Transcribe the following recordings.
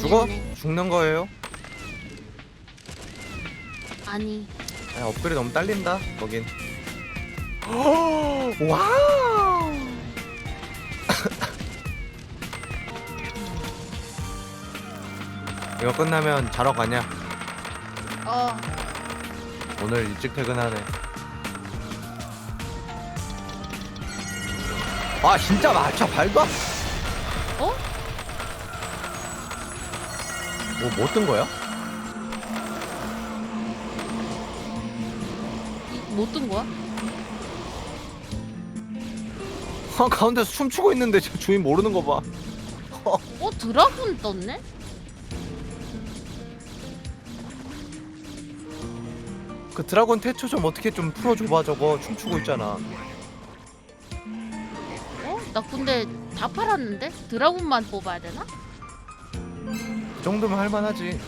죽어? 망했네. 죽는 거예요? 아니 아니, 업글이 너무 딸린다. 거긴. 와우. 이거 끝나면 자러 가냐? 어 오늘 일찍 퇴근하네. 아 진짜 맞춰 밟아? 어? 뭐 뭐 뜬 거야? 못 뜬 거야? 아 가운데서 춤추고 있는데 저 주인 모르는 거 봐. 어 드라군 떴네? 그 드라곤 태초 좀 어떻게 좀 풀어줘봐 저거 춤추고 있잖아. 어? 나 근데 다 팔았는데? 드라군만 뽑아야 되나? 그 정도면 할만하지.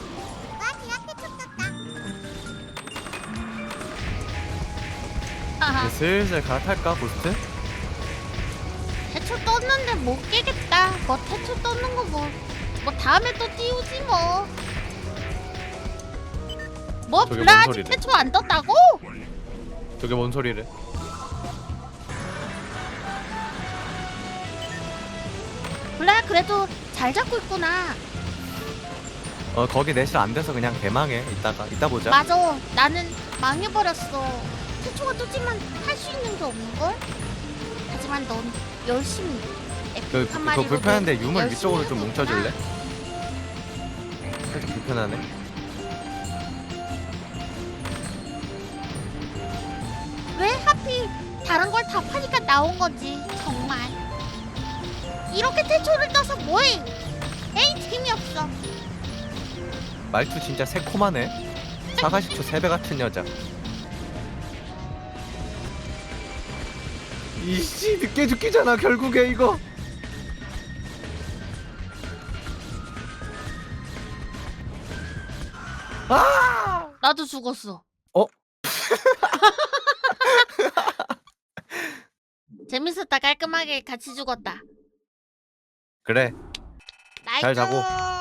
하하 이제 슬슬 갈아탈까 보스트? 태초 떴는데 못 깨겠다 뭐 태초 떴는 거 뭐 뭐 다음에 또 띄우지 뭐. 뭐 저게 블라 뭔 아직 소리래? 태초 안 떴다고? 저게 뭔 소리래? 블라 그래도 잘 잡고 있구나. 어 거기 내실 안 돼서 그냥 개망해. 이따가 이따 보자. 맞아. 나는 망해버렸어. 태초가 떴지만 할 수 있는 게 없는 걸. 하지만 넌 열심히. 그, 그, 불편한데 너 유물 위쪽으로 좀 뭉쳐줄래? 살짝 불편하네. 왜 하필 다른 걸 다 파니까 나온 거지 정말 이렇게 태초를 떠서 뭐해 에이 재미없어 말투 진짜 새콤하네. 사과식초 세배 같은 여자. 이씨 늦게 죽기잖아 결국에 이거. 아! 나도 죽었어 어? 재밌었다 깔끔하게 같이 죽었다 그래 나이스 잘 자고.